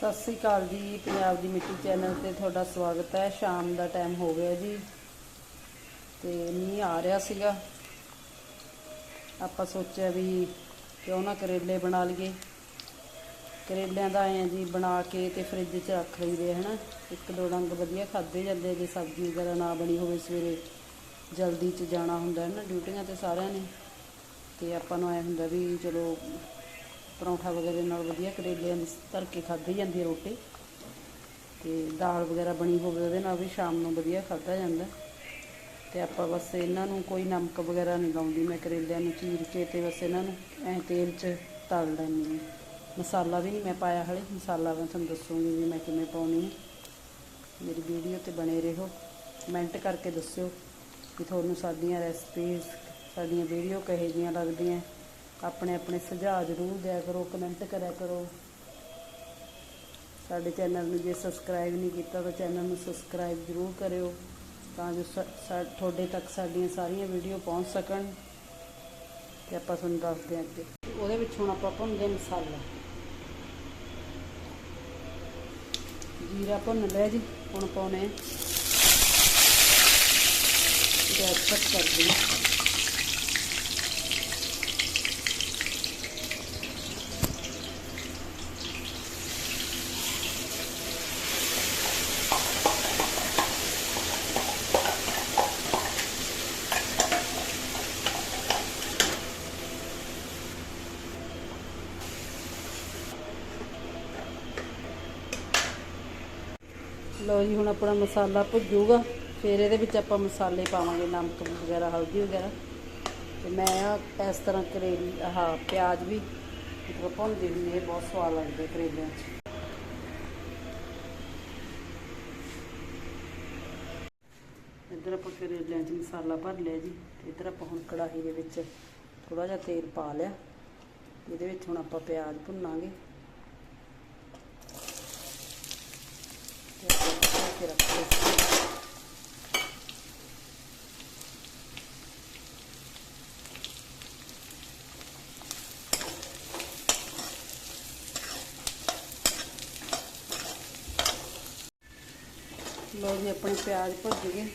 ਸਤਿ ਸ੍ਰੀ ਅਕਾਲ ਜੀ, ਪੰਜਾਬ ਦੀ ਮਿੱਟੀ ਚੈਨਲ ਤੇ ਤੁਹਾਡਾ ਸਵਾਗਤ ਹੈ। ਸ਼ਾਮ ਦਾ ਟਾਈਮ ਹੋ ਗਿਆ ਜੀ ਤੇ ਮੀਂਹ ਆ ਰਿਹਾ ਸੀਗਾ। ਆਪਾਂ ਸੋਚਿਆ ਵੀ ਕਿਉਂ ਨਾ ਕਰੇਲੇ ਬਣਾ ਲਈਏ। ਕਰੇਲਿਆਂ ਦਾ ਐਂ ਜੀ ਬਣਾ ਕੇ ਤੇ ਫ੍ਰਿਜ 'ਚ ਰੱਖ ਲਈਦੇ ਹਨਾ। ਇੱਕ ਦੋ ਡੰਗ ਵਧੀਆ ਖਾਦੇ ਜਾਂਦੇ ਜੇ ਸਬਜ਼ੀ ਵਗੈਰਾ ਨਾ ਬਣੀ ਹੋਵੇ ਸਵੇਰੇ, ਜਲਦੀ 'ਚ ਜਾਣਾ ਹੁੰਦਾ ਹੈ ਨਾ ਡਿਊਟੀਆਂ ਤੇ ਸਾਰਿਆਂ ਨੇ। ਤੇ ਆਪਾਂ ਨੂੰ ਐ ਹੁੰਦਾ ਵੀ ਚਲੋ ਪਰੌਂਠਾ ਵਗੈਰੇ ਨਾਲ ਵਧੀਆ ਕਰੇਲਿਆਂ ਦੀ ਧਰ ਕੇ ਖਾਧੀ ਜਾਂਦੀ ਰੋਟੀ। ਤੇ ਦਾਲ ਵਗੈਰਾ ਬਣੀ ਹੋਵੇ ਉਹਦੇ ਨਾਲ ਵੀ ਸ਼ਾਮ ਨੂੰ ਵਧੀਆ ਖਾਧਾ ਜਾਂਦਾ। ਤੇ ਆਪਾਂ ਬਸ ਇਹਨਾਂ ਨੂੰ ਕੋਈ ਨਮਕ ਵਗੈਰਾ ਨਹੀਂ ਲਾਉਂਦੀ, ਮੈਂ ਕਰੇਲਿਆਂ ਨੂੰ ਚੀਰ ਕੇ ਤੇ ਬਸ ਇਹਨਾਂ ਨੂੰ ਐ ਤੇਲ 'ਚ ਤਲ ਲੈਂਦੀ ਹਾਂ। ਮਸਾਲਾ ਵੀ ਨਹੀਂ ਮੈਂ ਪਾਇਆ ਹਲੇ, ਮਸਾਲਾ ਮੈਂ ਤੁਹਾਨੂੰ ਦੱਸੂਗੀ ਵੀ ਮੈਂ ਕਿਵੇਂ ਪਾਉਣੀ ਹੈ। ਮੇਰੀ ਵੀਡੀਓ ਤੇ ਬਣੇ ਰਹੋ, ਕਮੈਂਟ ਕਰਕੇ ਦੱਸਿਓ ਕਿ ਤੁਹਾਨੂੰ ਸਾਡੀਆਂ ਰੈਸਪੀਜ਼, ਸਾਡੀਆਂ ਵੀਡੀਓ ਕਹੇ ਜੀਆਂ ਲੱਗਦੀਆਂ। ਆਪਣੇ ਆਪਣੇ ਸੁਝਾਅ ਜ਼ਰੂਰ ਦਿਆ ਕਰੋ ਕਮੈਂਟ ਕਰਿਆ ਕਰੋ। ਸਾਡੇ ਚੈਨਲ ਨੂੰ ਜੇ ਸਬਸਕ੍ਰਾਈਬ ਨਹੀਂ ਕੀਤਾ ਤਾਂ ਚੈਨਲ ਨੂੰ ਸਬਸਕ੍ਰਾਈਬ ਜ਼ਰੂਰ ਕਰਿਓ, ਤਾਂ ਜੋ ਸਾ- ਸਾ- ਤੁਹਾਡੇ ਤੱਕ ਸਾਡੀਆਂ ਸਾਰੀਆਂ ਵੀਡੀਓ ਪਹੁੰਚ ਸਕਣ। ਤੇ ਆਪਾਂ ਤੁਹਾਨੂੰ ਦੱਸਦੇ ਹਾਂ ਅੱਗੇ। ਉਹਦੇ ਵਿੱਚ ਹੁਣ ਆਪਾਂ ਭੁੰਨਦੇ ਹਾਂ ਮਸਾਲਾ। ਜੀਰਾ ਭੁੰਨ ਲਿਆ ਜੀ, ਹੁਣ ਪਾਉਣੇ ਗੈਸ ਕੱਟ ਕਰ ਦਿਓ। ਲਓ ਜੀ, ਹੁਣ ਆਪਣਾ ਮਸਾਲਾ ਭੁੱਜੂਗਾ। ਫਿਰ ਇਹਦੇ ਵਿੱਚ ਆਪਾਂ ਮਸਾਲੇ ਪਾਵਾਂਗੇ, ਨਮਕ ਵਗੈਰਾ, ਹਲਦੀ ਵਗੈਰਾ। ਤੇ ਮੈਂ ਆਹ ਇਸ ਤਰ੍ਹਾਂ ਕਰੇਲੀ, ਆਹ ਪਿਆਜ਼ ਵੀ ਮਤਲਬ ਭੁੰਨਦੀ ਹੁੰਦੀ ਇਹ ਬਹੁਤ ਸਵਾਦ ਲੱਗਦੇ ਕਰੇਲਿਆਂ 'ਚ। ਇੱਧਰ ਆਪਾਂ ਕਰੇਲਿਆਂ 'ਚ ਮਸਾਲਾ ਭਰ ਲਿਆ ਜੀ। ਤੇ ਇੱਧਰ ਆਪਾਂ ਹੁਣ ਕੜਾਹੀ ਦੇ ਵਿੱਚ ਥੋੜਾ ਜਿਹਾ ਤੇਲ ਪਾ ਲਿਆ। ਇਹਦੇ ਵਿੱਚ ਹੁਣ ਆਪਾਂ ਪਿਆਜ਼ ਭੁੰਨਾਂਗੇ। ਤੇ ਆਪਾਂ ਢੱਕ ਕੇ ਰੱਖ ਲਿਆ ਲੋ ਜੀ ਆਪਣੇ ਪਿਆਜ਼ ਭੁੱਜ ਗਏ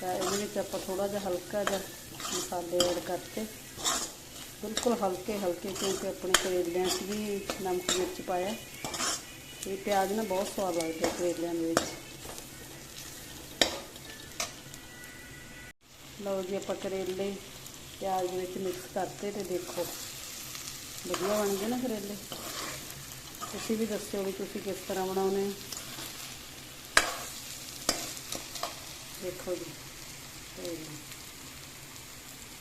ਤਾਂ ਇਹਦੇ ਵਿੱਚ ਆਪਾਂ ਥੋੜਾ ਜਿਹਾ ਹਲਕਾ ਜਿਹਾ ਮਸਾਲੇ ਐਡ ਕਰਤੇ ਬਿਲਕੁਲ ਹਲਕੇ ਹਲਕੇ ਕਿਉਂਕਿ ਆਪਣੇ ਇਹ ਪਿਆਜ਼ ਨਾ ਬਹੁਤ ਸਵਾਦ ਲੱਗਦਾ ਕਰੇਲਿਆਂ ਦੇ ਵਿੱਚ। ਲਓ ਜੀ ਆਪਾਂ ਕਰੇਲੇ ਪਿਆਜ਼ ਦੇ ਵਿੱਚ ਮਿਕਸ ਕਰਤੇ ਤੇ ਦੇਖੋ। ਵਧੀਆ ਬਣ ਗਏ ਨਾ ਕਰੇਲੇ। ਤੁਸੀਂ ਵੀ ਦੱਸਿਓ ਵੀ ਤੁਸੀਂ ਕਿਸ ਤਰ੍ਹਾਂ ਬਣਾਉਣੇ ਹੋ। ਦੇਖੋ ਜੀ।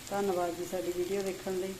ਧੰਨਵਾਦ ਜੀ ਸਾਡੀ ਵੀਡੀਓ ਦੇਖਣ ਲਈ।